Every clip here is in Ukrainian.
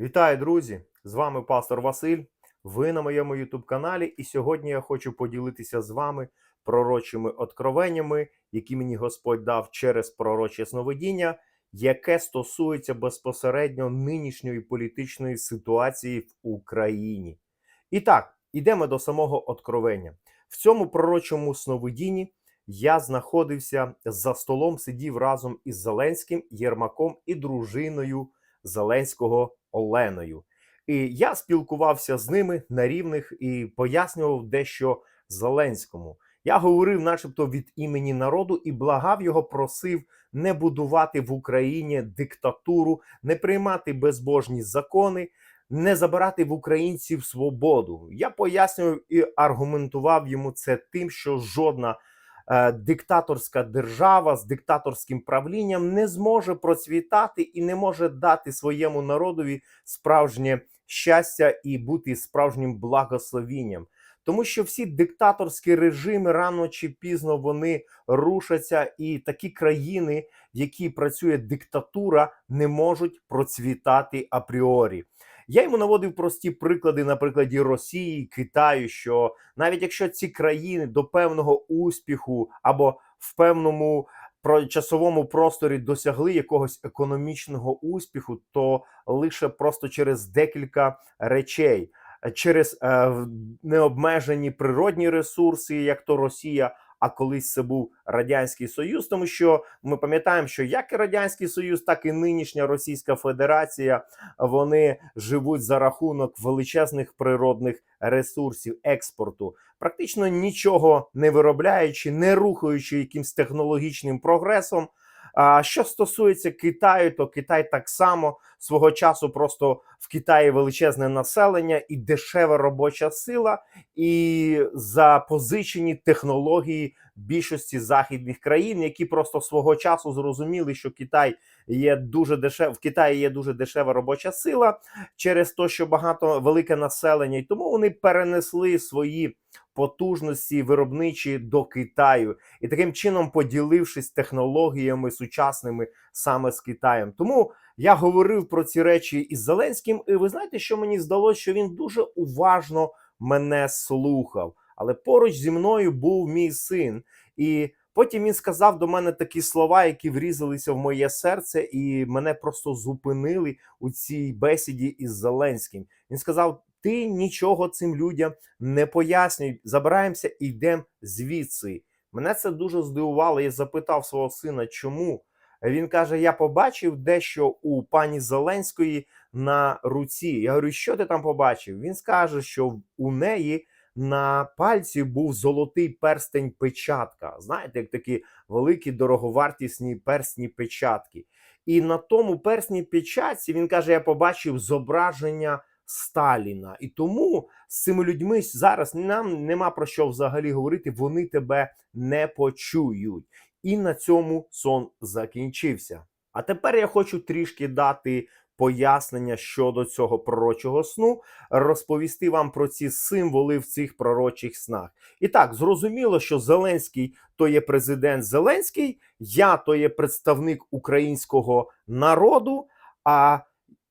Вітаю, друзі! З вами пастор Василь. Ви на моєму youtube каналі, і сьогодні я хочу поділитися з вами пророчими откровеннями, які мені Господь дав через пророче сновидіння, яке стосується безпосередньо нинішньої політичної ситуації в Україні. І так, ідемо до самого откровення. В цьому пророчому сновидінні я знаходився за столом, сидів разом із Зеленським, Єрмаком і дружиною Зеленського Оленою. І я спілкувався з ними на рівних і пояснював дещо Зеленському. Я говорив, начебто, від імені народу, і благав його, просив не будувати в Україні диктатуру, не приймати безбожні закони, не забирати в українців свободу. Я пояснював і аргументував йому це тим, що жодна диктаторська держава з диктаторським правлінням не зможе процвітати і не може дати своєму народові справжнє щастя і бути справжнім благословінням. Тому що всі диктаторські режими рано чи пізно вони рушаться, і такі країни, в які працює диктатура, не можуть процвітати апріорі. Я йому наводив прості приклади на прикладі Росії, Китаю, що навіть якщо ці країни до певного успіху або в певному часовому просторі досягли якогось економічного успіху, то лише просто через декілька речей, через е, необмежені природні ресурси, як то Росія. А колись це був радянський союз, тому що ми пам'ятаємо, що як і радянський союз, так і нинішня Російська Федерація вони живуть за рахунок величезних природних ресурсів експорту, практично нічого не виробляючи, не рухаючи якимсь технологічним прогресом. А що стосується Китаю, то Китай так само. Свого часу просто в Китаї величезне населення і дешева робоча сила, і запозичені технології більшості західних країн, які просто свого часу зрозуміли, що Китай є дуже дешев, в Китаї є дуже дешева робоча сила через те, що багато велике населення, і тому вони перенесли свої потужності виробничі до Китаю і таким чином поділившись технологіями сучасними саме з Китаєм. Тому я говорив про ці речі із Зеленським, і ви знаєте, що мені здалося, що він дуже уважно мене слухав. Але поруч зі мною був мій син, і потім він сказав до мене такі слова, які врізалися в моє серце, і мене просто зупинили у цій бесіді із Зеленським. Він сказав: Ти нічого цим людям не пояснюй, забираємося і йдемо звідси. Мене це дуже здивувало. Я запитав свого сина, чому. Він каже: Я побачив дещо у пані Зеленської на руці. Я говорю, що ти там побачив? Він скаже, що у неї на пальці був золотий перстень печатка. Знаєте, як такі великі дороговартісні персні печатки. І на тому персній печатці він каже: Я побачив зображення Сталіна. І тому з цими людьми зараз нам нема про що взагалі говорити. Вони тебе не почують. І на цьому сон закінчився. А тепер я хочу трішки дати пояснення щодо цього пророчого сну, розповісти вам про ці символи в цих пророчих снах. І так, зрозуміло, що Зеленський то є президент Зеленський, я то є представник українського народу. А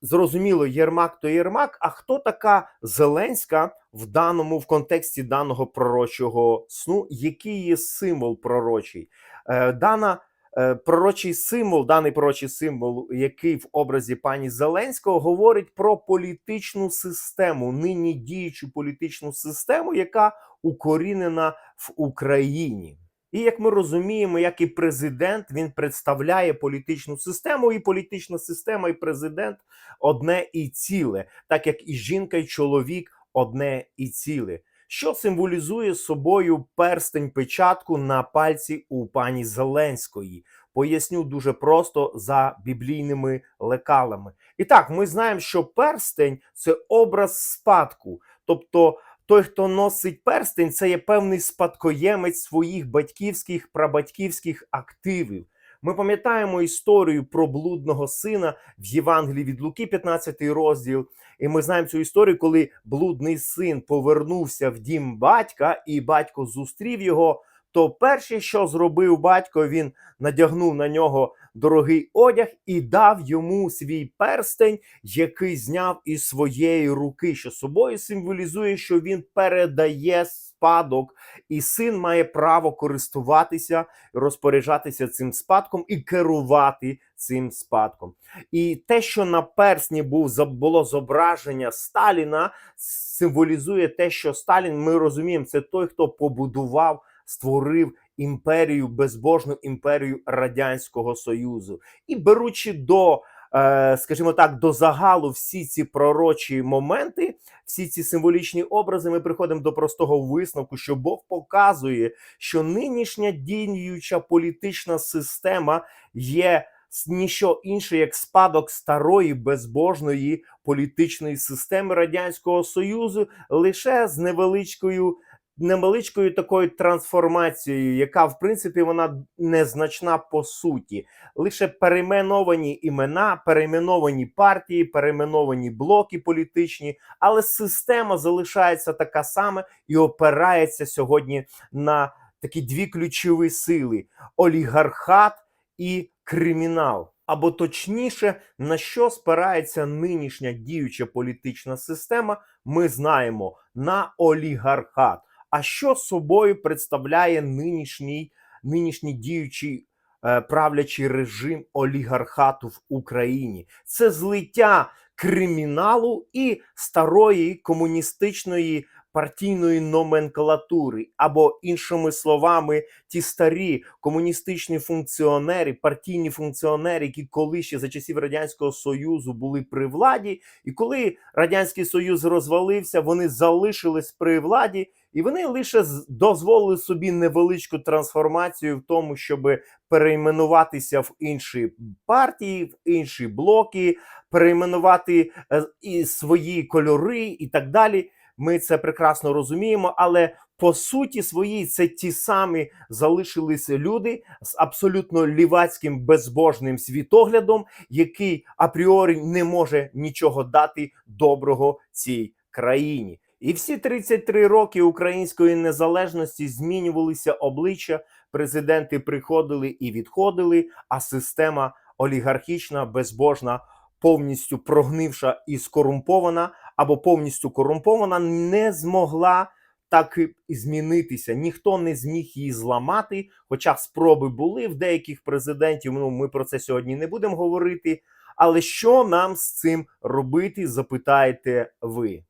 зрозуміло, Єрмак то Єрмак. А хто така Зеленська в даному в контексті даного пророчого сну? Який є символ пророчий? Е, дана е, пророчий символ, даний пророчий символ, який в образі пані Зеленського говорить про політичну систему, нині діючу політичну систему, яка укорінена в Україні. І як ми розуміємо, як і президент він представляє політичну систему, і політична система, і президент одне і ціле, так як і жінка, і чоловік одне і ціле. Що символізує собою перстень печатку на пальці у пані Зеленської? Поясню дуже просто за біблійними лекалами. І так, ми знаємо, що перстень це образ спадку, тобто. Той, хто носить перстень, це є певний спадкоємець своїх батьківських прабатьківських активів. Ми пам'ятаємо історію про блудного сина в Євангелії від Луки, 15 розділ. І ми знаємо цю історію, коли блудний син повернувся в дім батька, і батько зустрів його. То перше, що зробив батько, він надягнув на нього дорогий одяг і дав йому свій перстень, який зняв із своєї руки, що собою символізує, що він передає спадок, і син має право користуватися, розпоряджатися цим спадком і керувати цим спадком. І те, що на персні був було зображення Сталіна, символізує те, що Сталін, ми розуміємо, це той, хто побудував, створив імперію, безбожну імперію Радянського Союзу. І беручи до, е, скажімо так, до загалу всі ці пророчі моменти, всі ці символічні образи, ми приходимо до простого висновку, що Бог показує, що нинішня діюча політична система є ніщо інше як спадок старої безбожної політичної системи радянського союзу, лише з невеличкою. Невеличкою такою трансформацією, яка в принципі вона незначна по суті, лише перейменовані імена, перейменовані партії, перейменовані блоки політичні, але система залишається така сама і опирається сьогодні на такі дві ключові сили: олігархат і кримінал. Або точніше, на що спирається нинішня діюча політична система, ми знаємо на олігархат. А що собою представляє нинішній нинішній діючий е, правлячий режим олігархату в Україні? Це злиття криміналу і старої комуністичної партійної номенклатури, або іншими словами, ті старі комуністичні функціонери, партійні функціонери, які колись ще за часів радянського союзу були при владі, і коли радянський союз розвалився, вони залишились при владі. І вони лише дозволили собі невеличку трансформацію в тому, щоб перейменуватися в інші партії, в інші блоки, перейменувати е, і свої кольори, і так далі. Ми це прекрасно розуміємо, але по суті своїй це ті самі залишилися люди з абсолютно лівацьким безбожним світоглядом, який апріорі не може нічого дати доброго цій країні. І всі 33 роки української незалежності змінювалися обличчя. Президенти приходили і відходили, а система олігархічна, безбожна, повністю прогнивша і скорумпована, або повністю корумпована, не змогла так і змінитися. Ніхто не зміг її зламати. Хоча спроби були в деяких президентів. Ну ми про це сьогодні не будемо говорити. Але що нам з цим робити? Запитаєте ви.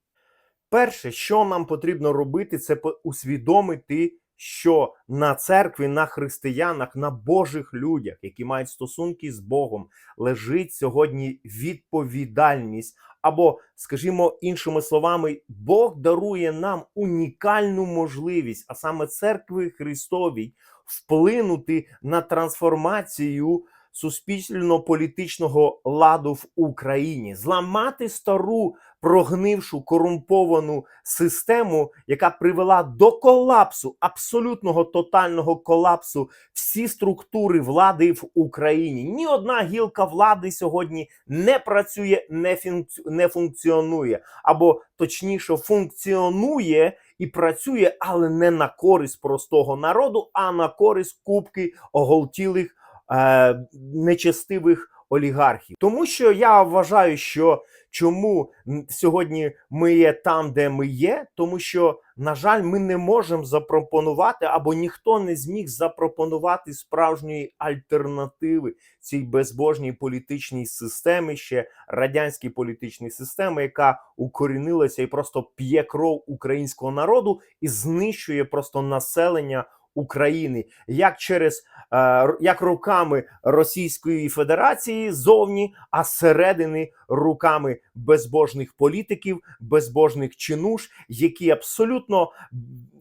Перше, що нам потрібно робити, це усвідомити, що на церкві, на християнах, на Божих людях, які мають стосунки з Богом, лежить сьогодні відповідальність. Або, скажімо іншими словами, Бог дарує нам унікальну можливість, а саме церкви Христовій, вплинути на трансформацію суспільно-політичного ладу в Україні, зламати стару прогнившу корумповану систему, яка привела до колапсу, абсолютного тотального колапсу всі структури влади в Україні. Ні одна гілка влади сьогодні не працює, не, функці... не функціонує, або точніше функціонує. І працює, але не на користь простого народу, а на користь кубки оголтілих е, нечестивих олігархів. Тому що я вважаю, що чому сьогодні ми є там, де ми є, тому що, на жаль, ми не можемо запропонувати або ніхто не зміг запропонувати справжньої альтернативи цій безбожній політичній системі, ще радянській політичній системи, яка укорінилася і просто п'є кров українського народу і знищує просто населення. України як через е, як руками Російської Федерації зовні, а зсередини руками безбожних політиків, безбожних чинуш, які абсолютно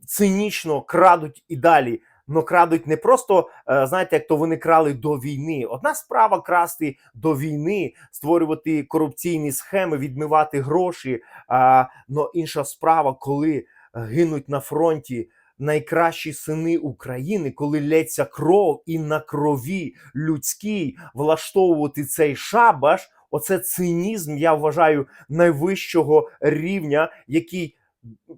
цинічно крадуть і далі. Но крадуть не просто, е, знаєте, як то вони крали до війни. Одна справа красти до війни, створювати корупційні схеми, відмивати гроші. А но інша справа, коли гинуть на фронті найкращі сини України, коли лється кров і на крові людській влаштовувати цей шабаш. Оце цинізм, я вважаю, найвищого рівня, який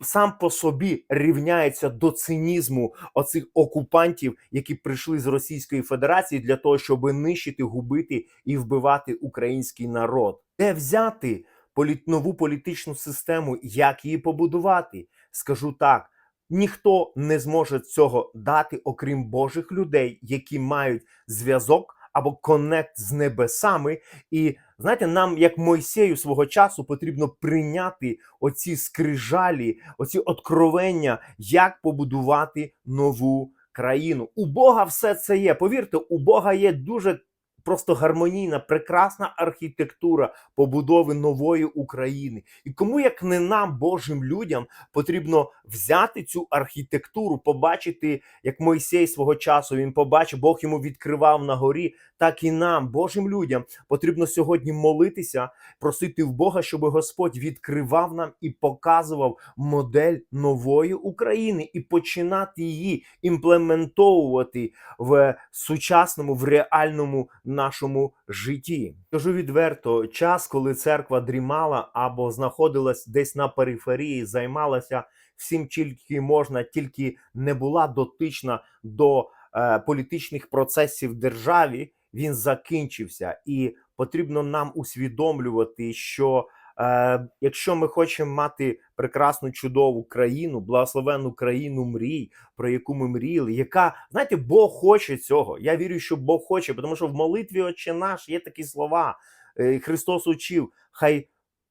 сам по собі рівняється до цинізму оцих окупантів, які прийшли з Російської Федерації для того, щоб нищити, губити і вбивати український народ. Де взяти політ, нову політичну систему, як її побудувати? Скажу так. Ніхто не зможе цього дати, окрім Божих людей, які мають зв'язок або конект з небесами. І знаєте, нам, як Мойсею свого часу, потрібно прийняти оці скрижалі, оці откровення, як побудувати нову країну. У Бога все це є. Повірте, у Бога є дуже. Просто гармонійна, прекрасна архітектура побудови нової України. І кому, як не нам, Божим людям, потрібно взяти цю архітектуру, побачити, як Мойсей свого часу він побачив, Бог йому відкривав на горі. Так і нам, Божим людям, потрібно сьогодні молитися, просити в Бога, щоб Господь відкривав нам і показував модель нової України і починати її імплементовувати в сучасному, в реальному нашому житті. Кажу відверто, час, коли церква дрімала або знаходилась десь на периферії, займалася всім, тільки можна, тільки не була дотична до е, політичних процесів в державі. Він закінчився, і потрібно нам усвідомлювати, що е, якщо ми хочемо мати прекрасну чудову країну, благословенну країну мрій, про яку ми мріяли, яка знаєте, Бог хоче цього. Я вірю, що Бог хоче, тому що в молитві Отче наш є такі слова. Е, Христос учив, хай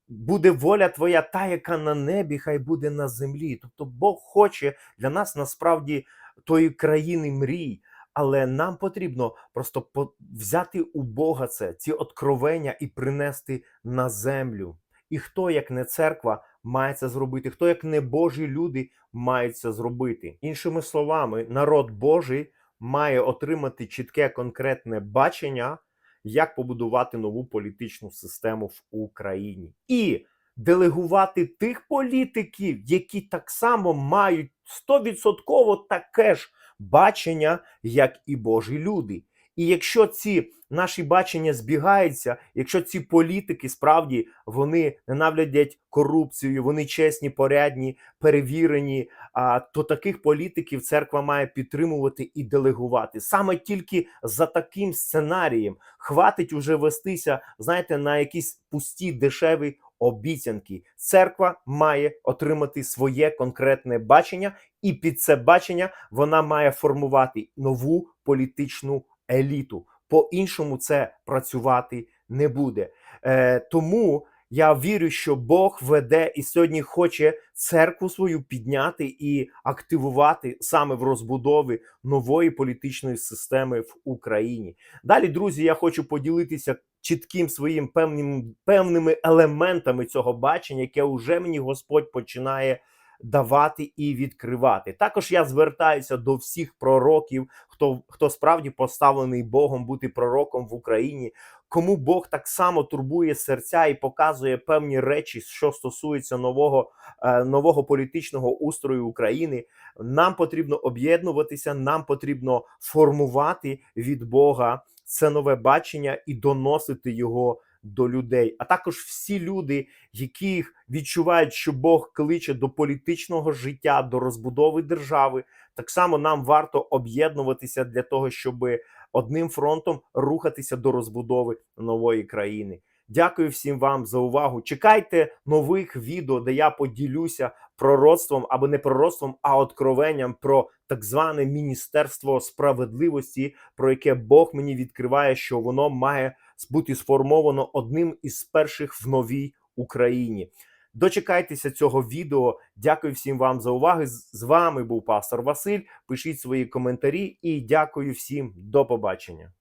буде воля твоя, та, яка на небі, хай буде на землі. Тобто Бог хоче для нас насправді тої країни мрій. Але нам потрібно просто взяти у Бога це, ці откровення і принести на землю. І хто, як не церква, має це зробити, хто, як не Божі люди, мають це зробити. Іншими словами, народ Божий має отримати чітке конкретне бачення, як побудувати нову політичну систему в Україні. І делегувати тих політиків, які так само мають 100% таке ж бачення, як і Божі люди. І якщо ці наші бачення збігаються, якщо ці політики справді вони ненавидять корупцію, вони чесні, порядні, перевірені, то таких політиків церква має підтримувати і делегувати. Саме тільки за таким сценарієм хватить уже вестися, знаєте, на якісь пусті дешеві обіцянки. Церква має отримати своє конкретне бачення, і під це бачення вона має формувати нову політичну еліту. По-іншому це працювати не буде. Е, тому я вірю, що Бог веде і сьогодні хоче церкву свою підняти і активувати саме в розбудові нової політичної системи в Україні. Далі, друзі, я хочу поділитися чітким своїм певним, певними елементами цього бачення, яке вже мені Господь починає давати і відкривати. Також я звертаюся до всіх пророків, хто, хто справді поставлений Богом бути пророком в Україні. Кому Бог так само турбує серця і показує певні речі, що стосуються нового, е, нового політичного устрою України, нам потрібно об'єднуватися, нам потрібно формувати від Бога це нове бачення і доносити його до людей. А також всі люди, які відчувають, що Бог кличе до політичного життя, до розбудови держави. Так само нам варто об'єднуватися для того, щоб одним фронтом рухатися до розбудови нової країни. Дякую всім вам за увагу. Чекайте нових відео, де я поділюся пророцтвом або не пророцтвом, а откровенням про так зване Міністерство справедливості, про яке Бог мені відкриває, що воно має бути сформовано одним із перших в новій Україні. Дочекайтеся цього відео. Дякую всім вам за увагу. З вами був пастор Василь. Пишіть свої коментарі і дякую всім. До побачення.